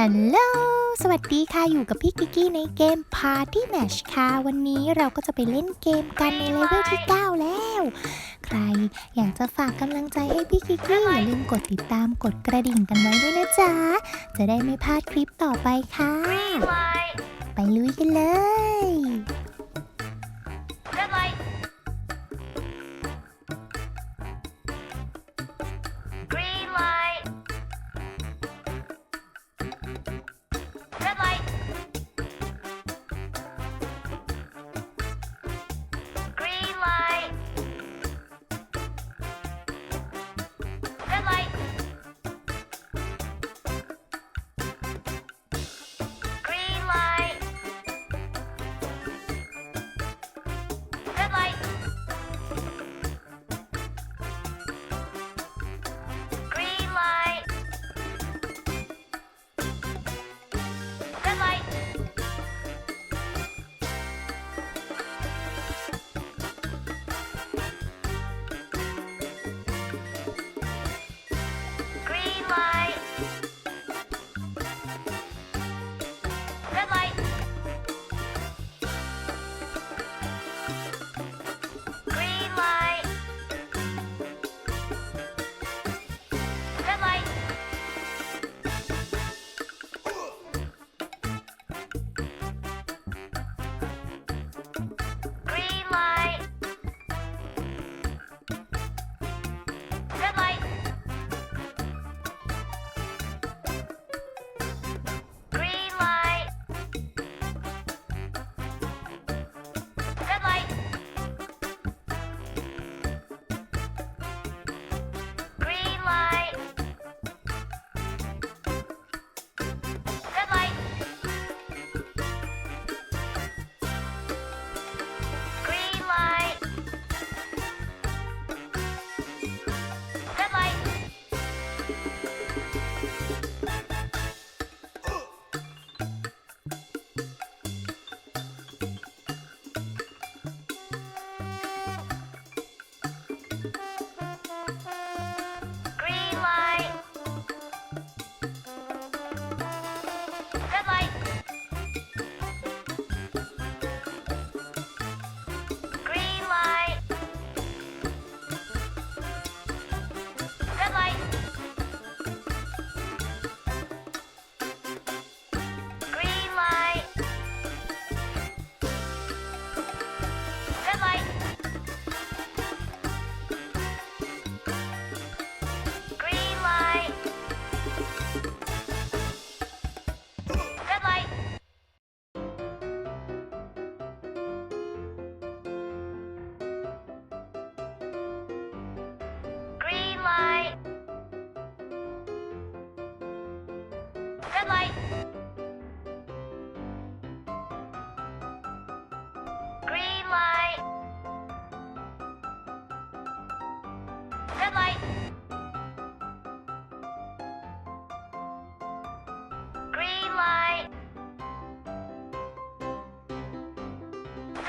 ฮัลโหล สวัสดีค่ะ อยู่กับพี่กิกกี้ในเกม Party Match ค่ะ วันนี้เราก็จะไปเล่นเกมกันในเลเวลที่ 9 แล้ว ใครอยากจะฝากกำลังใจให้พี่กิกกี้อย่าลืมกดติดตามกดกระดิ่งกันไว้ด้วยนะจ๊ะ จะได้ไม่พลาดคลิปต่อไปค่ะ light, ไปลุยกันเลย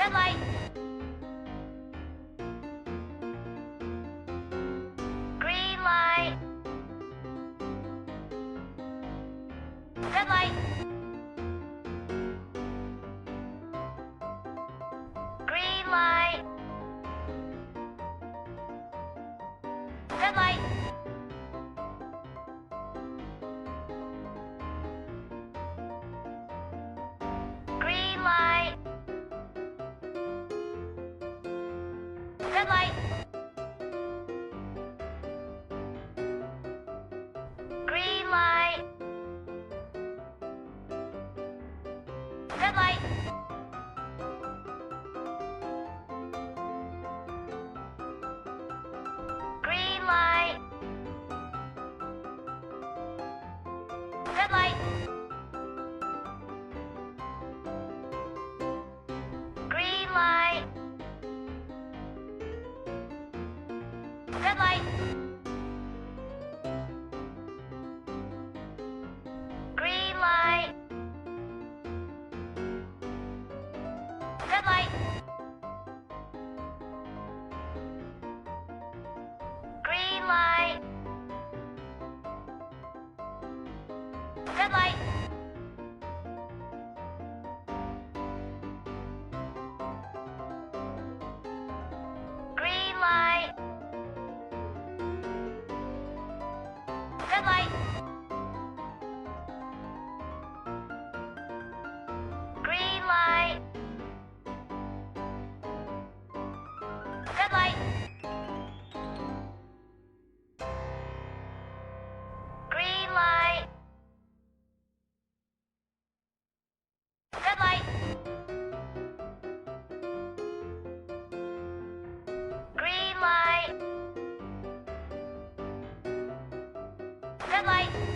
Red light. Red light. Red light. Green light. Red light. Red light.